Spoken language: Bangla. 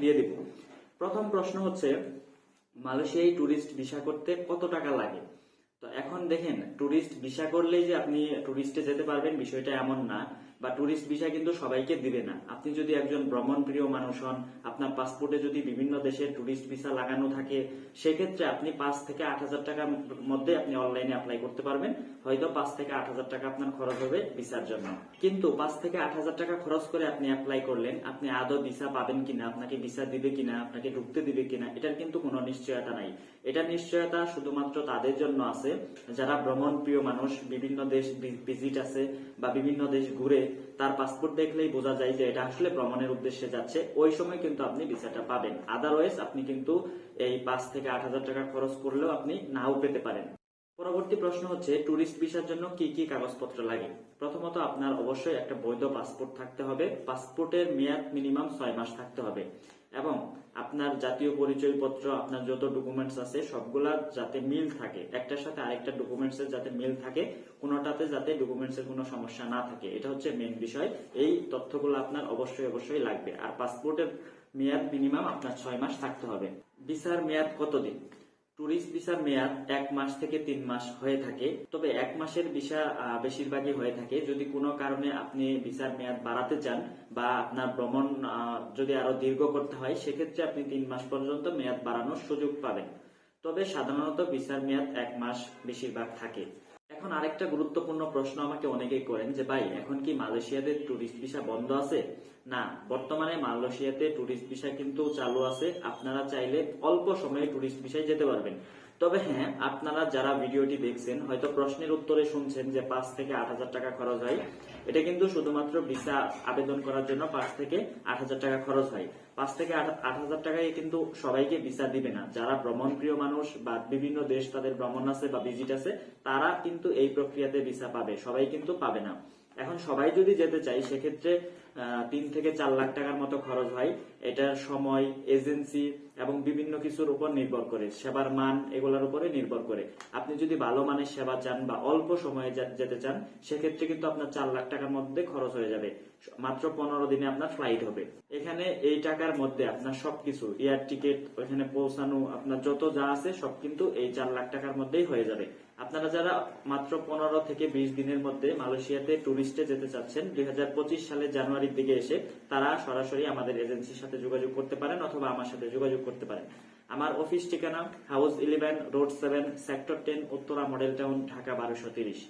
দিয়ে দিব। প্রথম প্রশ্ন হচ্ছে মালয়েশিয়ায় ট্যুরিস্ট ভিসা করতে কত টাকা লাগে? তো এখন দেখেন ট্যুরিস্ট ভিসা করলেই যে আপনি ট্যুরিস্টে যেতে পারবেন, বিষয়টা এমন না। বা ট্যুরিস্ট ভিসা কিন্তু সবাইকে দিবে না। আপনি যদি একজন ভ্রমণ প্রিয় মানুষ হন, আপনার পাসপোর্টে যদি বিভিন্ন দেশের ট্যুরিস্ট ভিসা লাগানো থাকে, সেক্ষেত্রে আপনি পাঁচ থেকে আট হাজার টাকার মধ্যে আপনি অনলাইনে অ্যাপ্লাই করতে পারবেন। হয়তো পাঁচ থেকে আট হাজার টাকা আপনার খরচ হবে ভিসার জন্য। কিন্তু পাঁচ থেকে আট হাজার টাকা খরচ করে আপনি অ্যাপ্লাই করলেন, আপনি আদৌ ভিসা পাবেন কিনা, আপনাকে ভিসা দিবে কিনা, আপনাকে ঢুকতে দিবে কিনা, এটার কিন্তু কোনো নিশ্চয়তা নাই। এটার নিশ্চয়তা শুধুমাত্র তাদের জন্য আছে। যারা ভ্রমণ প্রিয় মানুষ, বিভিন্ন দেশ ভিজিট আছে বা বিভিন্ন দেশ ঘুরে তার পাসপোর্ট দেখলেই বোঝা যায় যে এটা আসলে ভ্রমণের উদ্দেশ্যে যাচ্ছে। ওই সময় কিন্তু আপনি ভিসাটা পাবেন। আদারওয়াইজ আপনি কিন্তু এই পাঁচ থেকে আট হাজার টাকা খরচ করলেও আপনি নাও পেতে পারেন। পরবর্তী প্রশ্ন হচ্ছে ট্যুরিস্ট ভিসার জন্য কি কি কাগজপত্র লাগে? প্রথমত আপনার অবশ্যই একটা বৈধ পাসপোর্ট থাকতে হবে। পাসপোর্টের মেয়াদ মিনিমাম ছয় মাস থাকতে হবে। এবং আপনার জাতীয় পরিচয়পত্র, আপনার যত ডকুমেন্টস আছে, সবগুলা যাতে মিল থাকে। একটার সাথে আরেকটা ডকুমেন্টস এর যাতে মিল থাকে, কোনোটাতে যাতে ডকুমেন্টস এর কোনো সমস্যা না থাকে। এটা হচ্ছে মেন বিষয়। এই তথ্যগুলো আপনার অবশ্যই অবশ্যই লাগবে। আর পাসপোর্টের মেয়াদ মিনিমাম আপনার ছয় মাস থাকতে হবে। ভিসার মেয়াদ কতদিন? ট্যুরিস্ট ভিসার মেয়াদ এক মাস থেকে তিন মাস হয়ে থাকে। তবে এক মাসের ভিসা বেশিরভাগই হয়ে থাকে। যদি কোনো কারণে আপনি ভিসার মেয়াদ বাড়াতে চান বা আপনার ভ্রমণ যদি আরও দীর্ঘ করতে হয়, সেক্ষেত্রে আপনি তিন মাস পর্যন্ত মেয়াদ বাড়ানোর সুযোগ পাবেন। তবে সাধারণত ভিসার মেয়াদ এক মাস বেশিরভাগ থাকে। এখন আরেকটা গুরুত্বপূর্ণ প্রশ্ন আমাকে অনেকেই করেন যে, ভাই, এখন কি মালয়েশিয়াতে ট্যুরিস্ট ভিসা বন্ধ আছে? না, বর্তমানে মালয়েশিয়াতে ট্যুরিস্ট ভিসা কিন্তু চালু আছে। আপনারা চাইলে অল্প সময়ে ট্যুরিস্ট ভিসায় যেতে পারবেন। তবে হ্যাঁ আপনারা যারা ভিডিওটি দেখছেন, হয়তো প্রশ্নের উত্তরে শুনছেন যে পাঁচ থেকে আট হাজার টাকা খরচ হয়। এটা কিন্তু শুধুমাত্র ভিসা আবেদন করার জন্য পাঁচ থেকে আট হাজার টাকা খরচ হয়। পাঁচ থেকে আট হাজার টাকায় কিন্তু সবাইকে ভিসা দিবে না। যারা ভ্রমণ প্রিয় মানুষ বা বিভিন্ন দেশ তাদের ভ্রমণ আছে বা ভিজিট আছে, তারা কিন্তু এই প্রক্রিয়াতে ভিসা পাবে। সবাই কিন্তু পাবে না। এখন সবাই যদি যেতে চাই সেক্ষেত্রে তিন থেকে চার লাখ টাকার মতো খরচ হয়। এটার সময় এজেন্সি এবং বিভিন্ন কিছুর উপর নির্ভর করে। সেবার মান এগুলোর উপরে নির্ভর করে। আপনি যদি ভালো মানের সেবা চান বা অল্প সময়ে যেতে চান, সেক্ষেত্রে কিন্তু আপনার চার লাখ টাকার মধ্যে খরচ হয়ে যাবে। মাত্র পনেরো দিনে আপনার ফ্লাইট হবে। এখানে এই টাকার মধ্যে আপনার সবকিছু এয়ার টিকিট ওখানে পৌঁছানো, আপনার যত যা আছে সব কিন্তু এই চার লাখ টাকার মধ্যেই হয়ে যাবে। আপনারা যারা মাত্র পনেরো থেকে বিশ দিনের মধ্যে মালয়েশিয়াতে টুরিস্টে যেতে চাচ্ছেন, দুই সালের জানুয়ারির দিকে এসে তারা সরাসরি আমাদের এজেন্সির সাথে যোগাযোগ করতে পারেন অথবা আমার সাথে যোগাযোগ করতে পারেন। আমার অফিস ঠিকানা house eleven, road seven, sector ten, Uttara, model town, Dhaka, বারোশো তিরিশ।